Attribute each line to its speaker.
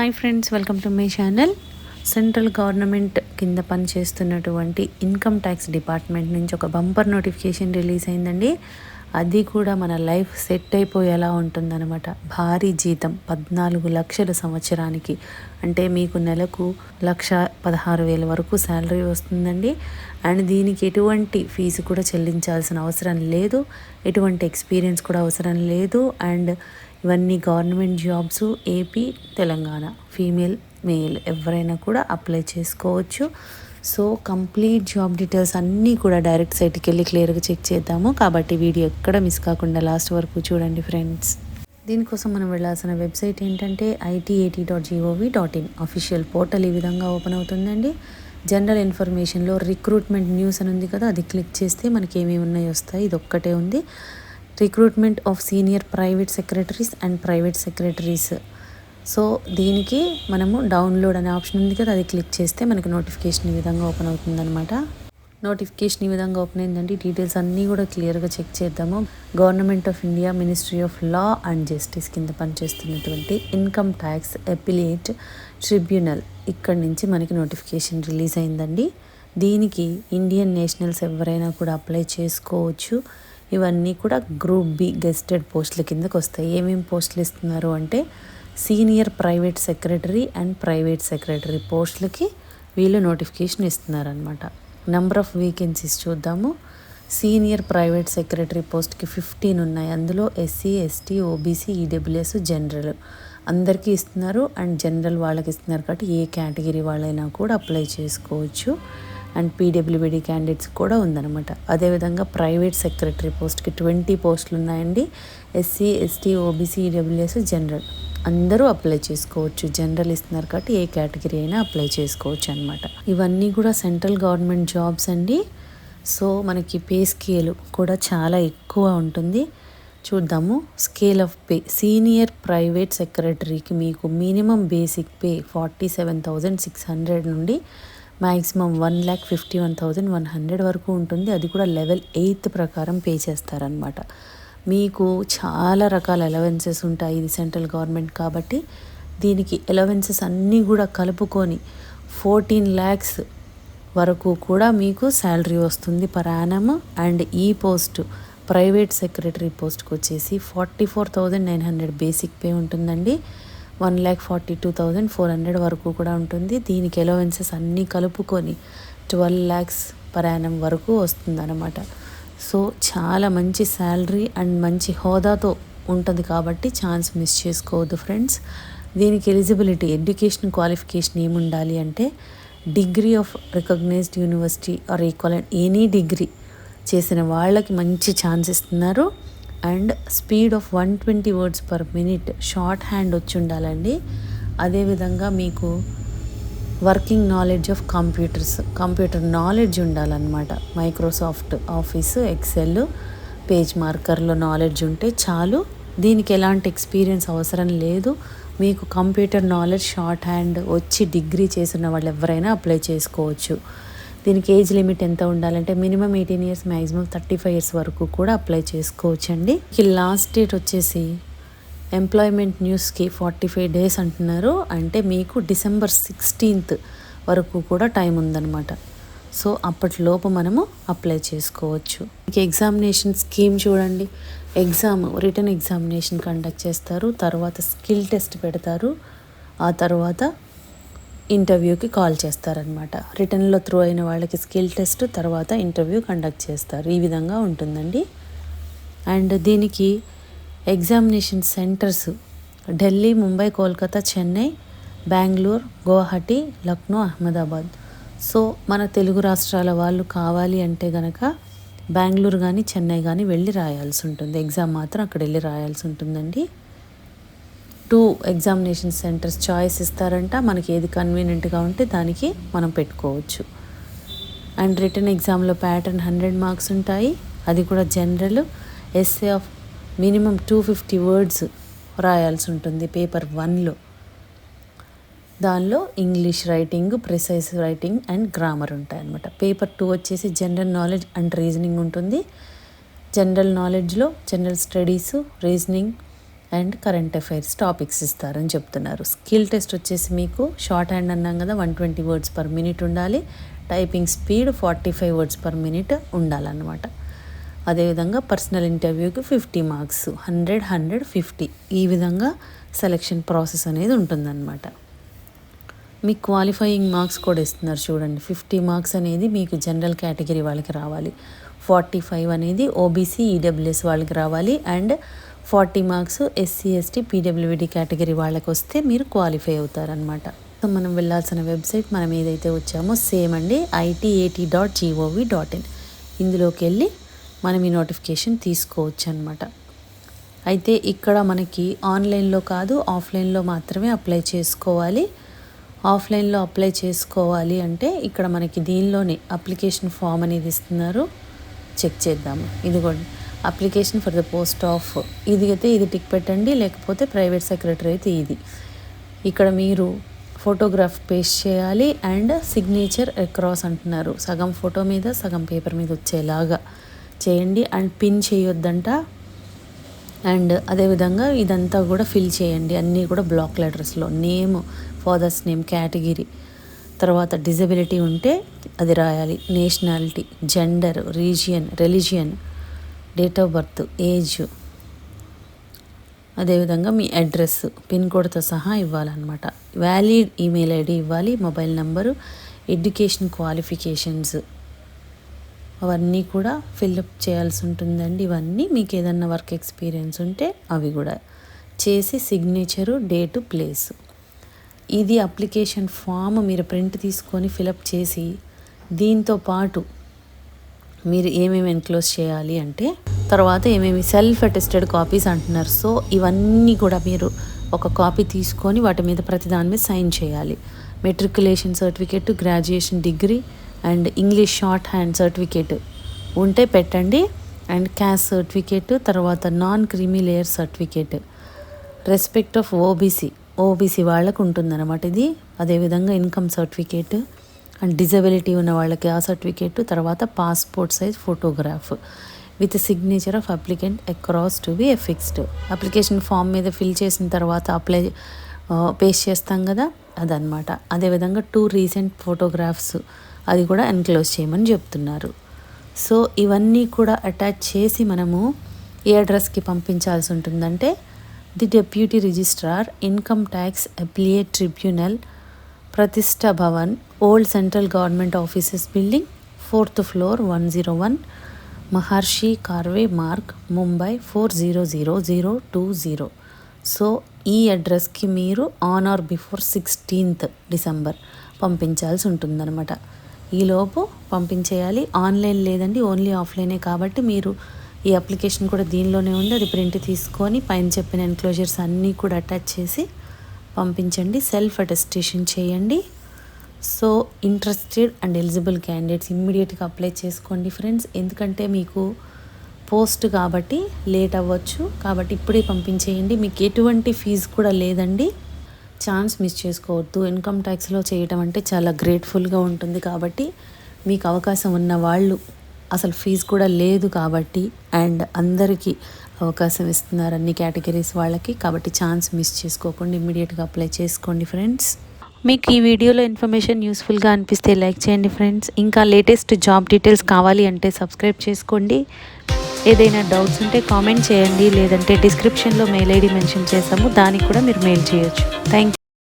Speaker 1: Hi friends welcome to my channel central government కింద పనిచేస్తున్నటువంటి income tax department నుంచి ఒక బంపర్ నోటిఫికేషన్ రిలీజ్ అయిందండి. అది కూడా మన లైఫ్ సెట్ అయిపోయేలా ఉంటుందన్నమాట. భారీ జీతం పద్నాలుగు లక్షల సంవత్సరానికి. అంటే మీకు నెలకు లక్ష పదహారు వేల వరకు శాలరీ వస్తుందండి. అండ్ దీనికి ఎటువంటి ఫీజు కూడా చెల్లించాల్సిన అవసరం లేదు. ఎటువంటి ఎక్స్పీరియన్స్ కూడా అవసరం లేదు. అండ్ ఇవన్నీ government jobs AP Telangana. Female male ఎవరైనా కూడా అప్లై చేసుకోవచ్చు. సో కంప్లీట్ జాబ్ డీటెయిల్స్ అన్నీ కూడా డైరెక్ట్ సైట్కి వెళ్ళి క్లియర్గా చెక్ చేద్దాము. కాబట్టి వీడియో ఎక్కడ మిస్ కాకుండా లాస్ట్ వరకు చూడండి ఫ్రెండ్స్. దీనికోసం మనం వెళ్ళాల్సిన వెబ్సైట్ ఏంటంటే ITAT dot gov dot in official portal ఈ విధంగా ఓపెన్ అవుతుందండి. జనరల్ ఇన్ఫర్మేషన్లో రిక్రూట్మెంట్ న్యూస్ అని ఉంది కదా అది క్లిక్ చేస్తే మనకి ఏమేమి ఉన్నాయో వస్తాయి. ఇది ఒక్కటే ఉంది. Recruitment of senior private secretaries and private secretaries. So దీనికి మనము డౌన్లోడ్ అనే ఆప్షన్ ఉంది కదా అది క్లిక్ చేస్తే మనకి నోటిఫికేషన్ ఈ విధంగా ఓపెన్ అవుతుందన్నమాట. నోటిఫికేషన్ ఈ విధంగా ఓపెన్ అయిందండి. డీటెయిల్స్ అన్నీ కూడా క్లియర్గా చెక్ చేద్దాము. Government of India ministry of law and justice కింద పనిచేస్తున్నటువంటి ఇన్కమ్ ట్యాక్స్ అపిలియేట్ ట్రిబ్యునల్ ఇక్కడ నుంచి మనకి నోటిఫికేషన్ రిలీజ్ అయిందండి. దీనికి ఇండియన్ నేషనల్స్ ఎవరైనా కూడా అప్లై చేసుకోవచ్చు. ఇవన్నీ కూడా గ్రూప్ బి గెస్టెడ్ పోస్టుల కిందకు వస్తాయి. ఏమేమి పోస్టులు ఇస్తున్నారు అంటే senior private secretary and private secretary పోస్టులకి వీళ్ళు నోటిఫికేషన్ ఇస్తున్నారనమాట నెంబర్ ఆఫ్ వేకెన్సీస్ చూద్దాము. సీనియర్ ప్రైవేట్ సెక్రటరీ పోస్ట్కి ఫిఫ్టీన్ ఉన్నాయి. అందులో SC ST OBC EWS general అందరికీ ఇస్తున్నారు. అండ్ జనరల్ వాళ్ళకి ఇస్తున్నారు కాబట్టి ఏ కేటగిరీ వాళ్ళైనా కూడా అప్లై చేసుకోవచ్చు. అండ్ పీడబ్ల్యూబీడీ క్యాండిడేట్స్ కూడా ఉందన్నమాట. అదేవిధంగా ప్రైవేట్ సెక్రటరీ పోస్ట్కి ట్వంటీ పోస్టులు ఉన్నాయండి. SC ST OBC EWS general. అందరూ అప్లై చేసుకోవచ్చు. జనరల్ ఇస్తున్నారు కాబట్టి ఏ కేటగిరీ అయినా అప్లై చేసుకోవచ్చు అనమాట ఇవన్నీ కూడా సెంట్రల్ గవర్నమెంట్ జాబ్స్ అండి. సో మనకి పే స్కేల్ కూడా చాలా ఎక్కువ ఉంటుంది. చూద్దాము. Scale of pay. Senior private సెక్రటరీకి మీకు minimum basic pay forty seven thousand six hundred నుండి maximum one lakh fifty one thousand one hundred వరకు ఉంటుంది. అది కూడా లెవెల్ ఎయిత్ ప్రకారం పే చేస్తారనమాట మీకు చాలా రకాల అలవెన్సెస్ ఉంటాయి ఇది సెంట్రల్ గవర్నమెంట్ కాబట్టి. దీనికి అలవెన్సెస్ అన్నీ కూడా కలుపుకొని ఫోర్టీన్ ల్యాక్స్ వరకు కూడా మీకు శాలరీ వస్తుంది పర్ అండ్ ఈ పోస్ట్ ప్రైవేట్ సెక్రటరీ పోస్ట్కి వచ్చేసి forty four thousand nine hundred basic pay ఉంటుందండి. One lakh forty two thousand four hundred వరకు కూడా ఉంటుంది. దీనికి ఎలవెన్సెస్ అన్నీ కలుపుకొని ట్వెల్వ్ ల్యాక్స్ ప్రయాణం వరకు వస్తుందన్నమాట. సో చాలా మంచి శాలరీ అండ్ మంచి హోదాతో ఉంటుంది కాబట్టి ఛాన్స్ మిస్ చేసుకోవద్దు ఫ్రెండ్స్ దీనికి ఎలిజిబిలిటీ ఎడ్యుకేషన్ క్వాలిఫికేషన్ ఏముండాలి అంటే degree of recognised university or equal any degree చేసిన వాళ్ళకి మంచి ఛాన్స్ ఇస్తున్నారు. And speed of one twenty words per minute short hand వచ్చి ఉండాలండి. అదేవిధంగా మీకు working knowledge of computers computer knowledge ఉండాలన్నమాట. మైక్రోసాఫ్ట్ ఆఫీస్ ఎక్సెల్ పేజ్ మార్కర్లో నాలెడ్జ్ ఉంటే చాలు. దీనికి ఎలాంటి ఎక్స్పీరియన్స్ అవసరం లేదు. మీకు కంప్యూటర్ నాలెడ్జ్ షార్ట్ హ్యాండ్ వచ్చి డిగ్రీ చేసిన వాళ్ళు ఎవరైనా అప్లై చేసుకోవచ్చు. దీనికి ఏజ్ లిమిట్ ఎంత ఉండాలంటే minimum eighteen years maximum thirty five years వరకు కూడా అప్లై చేసుకోవచ్చండి. ఈ లాస్ట్ డేట్ వచ్చేసి ఎంప్లాయ్మెంట్ న్యూస్కి ఫార్టీ ఫైవ్ డేస్ అంటున్నారు. అంటే మీకు డిసెంబర్ సిక్స్టీన్త్ వరకు కూడా టైం ఉందన్నమాట. సో అప్పటిలోపు మనము అప్లై చేసుకోవచ్చు. మీకు ఎగ్జామినేషన్ స్కీమ్ చూడండి. ఎగ్జామ్ రిటర్న్ ఎగ్జామినేషన్ కండక్ట్ చేస్తారు. తర్వాత స్కిల్ టెస్ట్ పెడతారు. ఆ తర్వాత ఇంటర్వ్యూకి కాల్ చేస్తారనమాట రిటర్న్లో త్రూ అయిన వాళ్ళకి స్కిల్ టెస్ట్ తర్వాత ఇంటర్వ్యూ కండక్ట్ చేస్తారు. ఈ విధంగా ఉంటుందండి. అండ్ దీనికి examination centres Delhi Mumbai Kolkata Chennai Bengaluru Guwahati Lucknow Ahmedabad. So మన తెలుగు రాష్ట్రాల వాళ్ళు కావాలి అంటే గనక బెంగళూరు కానీ చెన్నై కానీ వెళ్ళి రాయాల్సి ఉంటుంది. ఎగ్జామ్ మాత్రం అక్కడ వెళ్ళి రాయాల్సి ఉంటుందండి. టూ ఎగ్జామినేషన్ సెంటర్స్ చాయిస్ ఇస్తారంట. మనకి ఏది కన్వీనియంట్గా ఉంటే దానికి మనం పెట్టుకోవచ్చు. అండ్ రిటర్న్ ఎగ్జామ్లో ప్యాటర్న్ హండ్రెడ్ మార్క్స్ ఉంటాయి. అది కూడా general essay of minimum two fifty words రాయాల్సి ఉంటుంది పేపర్ వన్లో దానిలో English writing precis writing and grammar ఉంటాయి అన్నమాట. పేపర్ టూ వచ్చేసి జనరల్ నాలెడ్జ్ అండ్ రీజనింగ్ ఉంటుంది. General నాలెడ్జ్లో general studies reasoning and current affairs topics ఇస్తారని చెప్తున్నారు. స్కిల్ టెస్ట్ వచ్చేసి మీకు షార్ట్ హ్యాండ్ అన్నాం కదా one twenty words per minute ఉండాలి. Typing speed forty five words per minute ఉండాలన్నమాట. అదేవిధంగా పర్సనల్ ఇంటర్వ్యూకి fifty marks hundred hundred fifty ఈ విధంగా సెలెక్షన్ ప్రాసెస్ అనేది ఉంటుందన్నమాట. మీకు క్వాలిఫైయింగ్ మార్క్స్ కూడా ఇస్తున్నారు చూడండి. ఫిఫ్టీ మార్క్స్ అనేది మీకు జనరల్ కేటగిరీ వాళ్ళకి రావాలి. ఫార్టీ ఫైవ్ అనేది ఓబీసీ ఈడబ్ల్యూఎస్ వాళ్ళకి రావాలి. And forty marks SC ST PWD category వాళ్ళకి వస్తే మీరు క్వాలిఫై అవుతారనమాట సో మనం వెళ్ళాల్సిన వెబ్సైట్ మనం ఏదైతే వచ్చామో సేమ్ అండి ITAT dot gov dot in. ఇందులోకి వెళ్ళి మనం ఈ నోటిఫికేషన్ తీసుకోవచ్చు అనమాట అయితే ఇక్కడ మనకి ఆన్లైన్లో కాదు ఆఫ్లైన్లో మాత్రమే అప్లై చేసుకోవాలి. ఆఫ్లైన్లో అప్లై చేసుకోవాలి అంటే ఇక్కడ మనకి దీనిలోనే అప్లికేషన్ ఫామ్ అనేది ఇస్తున్నారు. చెక్ చేద్దాము. ఇదిగోండి. Application for the post of ఇది అయితే ఇది టిక్ పెట్టండి లేకపోతే ప్రైవేట్ సెక్రటరీ అయితే ఇది. ఇక్కడ మీరు ఫోటోగ్రాఫ్ పేస్ట్ చేయాలి అండ్ సిగ్నేచర్ అక్రాస్ అంటున్నారు. సగం ఫోటో మీద సగం పేపర్ మీద వచ్చేలాగా చేయండి. And pin చేయొద్దంట. అండ్ అదేవిధంగా ఇదంతా కూడా ఫిల్ చేయండి. అన్నీ కూడా బ్లాక్ లెటర్స్లో నేమ్ ఫాదర్స్ నేమ్ కేటగిరీ. తర్వాత డిజబిలిటీ ఉంటే అది రాయాలి. Nationality gender region religion. Date of birth age అదేవిధంగా మీ అడ్రస్ పిన్ కోడ్తో సహా ఇవ్వాలన్నమాట. వ్యాలిడ్ ఈమెయిల్ ఐడి ఇవ్వాలి మొబైల్ నెంబరు ఎడ్యుకేషన్ క్వాలిఫికేషన్స్ అవన్నీ కూడా ఫిల్అప్ చేయాల్సి ఉంటుందండి. ఇవన్నీ మీకు ఏదన్నా వర్క్ ఎక్స్పీరియన్స్ ఉంటే అవి కూడా. చేసి సిగ్నేచరు డేటు ప్లేస్ ఇది అప్లికేషన్ ఫామ్ మీరు ప్రింట్ తీసుకొని ఫిలప్ చేసి దీంతో పాటు మీరు ఏమేమి ఎన్క్లోజ్ చేయాలి అంటే తర్వాత ఏమేమి సెల్ఫ్ అటెస్టెడ్ కాపీస్ అంటున్నారు. సో ఇవన్నీ కూడా మీరు ఒక కాపీ తీసుకొని వాటి మీద ప్రతి దాని మీద సైన్ చేయాలి. Matriculation certificate graduation degree and English short hand certificate ఉంటే పెట్టండి. అండ్ క్యాస్ట్ సర్టిఫికేట్ తర్వాత non creamy layer certificate respect of OBC OBC వాళ్ళకు ఉంటుందన్నమాట ఇది. అదేవిధంగా ఇన్కమ్ సర్టిఫికేట్ అండ్ డిజబిలిటీ ఉన్న వాళ్ళకి ఆ సర్టిఫికేట్ తర్వాత passport size photograph. With signature of applicant across to be fixed. Application form మీద ఫిల్ చేసిన తర్వాత అప్లై పేస్ట్ చేస్తాం కదా అదనమాట అదేవిధంగా టూ రీసెంట్ ఫోటోగ్రాఫ్స్ అది కూడా ఎన్క్లోజ్ చేయమని చెప్తున్నారు. సో ఇవన్నీ కూడా అటాచ్ చేసి మనము ఏ అడ్రస్కి పంపించాల్సి ఉంటుందంటే the deputy registrar income tax appellate tribunal Pratishtha Bhavan old central government offices building fourth floor one zero one Maharshi Karve Marg Mumbai four zero zero zero two zero so ఈ అడ్రస్కి మీరు on or before sixteenth December పంపించాల్సి ఉంటుందన్నమాట. ఈలోపు పంపించేయాలి. Online లేదండి only ఆఫ్లైనే కాబట్టి మీరు ఈ application కూడా దీనిలోనే ఉంది. అది ప్రింట్ తీసుకొని పైన చెప్పిన ఎన్క్లోజర్స్ అన్నీ కూడా అటాచ్ చేసి పంపించండి సెల్ఫ్ అటెస్టేషన్ చేయండి. So interested and eligible candidates ఇమ్మీడియట్గా అప్లై చేసుకోండి ఫ్రెండ్స్ ఎందుకంటే మీకు పోస్ట్ కాబట్టి లేట్ అవ్వచ్చు. కాబట్టి ఇప్పుడే పంపించేయండి. మీకు ఎటువంటి ఫీజు కూడా లేదండి. ఛాన్స్ మిస్ చేసుకోవద్దు. ఇన్కమ్ ట్యాక్స్లో చేయటం అంటే చాలా గ్రేట్ఫుల్గా ఉంటుంది కాబట్టి మీకు అవకాశం ఉన్న వాళ్ళు అసలు ఫీజు కూడా లేదు కాబట్టి అండ్ అందరికీ అవకాశం ఇస్తున్నారు అన్ని కేటగిరీస్ వాళ్ళకి. కాబట్టి ఛాన్స్ మిస్ చేసుకోకుండా ఇమ్మీడియట్గా అప్లై చేసుకోండి ఫ్రెండ్స్. మీకు ఈ వీడియోలో ఇన్ఫర్మేషన్ యూస్ఫుల్గా అనిపిస్తే లైక్ చేయండి ఫ్రెండ్స్. ఇంకా లేటెస్ట్ జాబ్ డీటెయిల్స్ కావాలి అంటే సబ్స్క్రైబ్ చేసుకోండి. ఏదైనా డౌట్స్ ఉంటే కామెంట్ చేయండి. లేదంటే డిస్క్రిప్షన్లో మెయిల్ ఐడి మెన్షన్ చేసాము దానికి కూడా మీరు మెయిల్ చేయొచ్చు. థ్యాంక్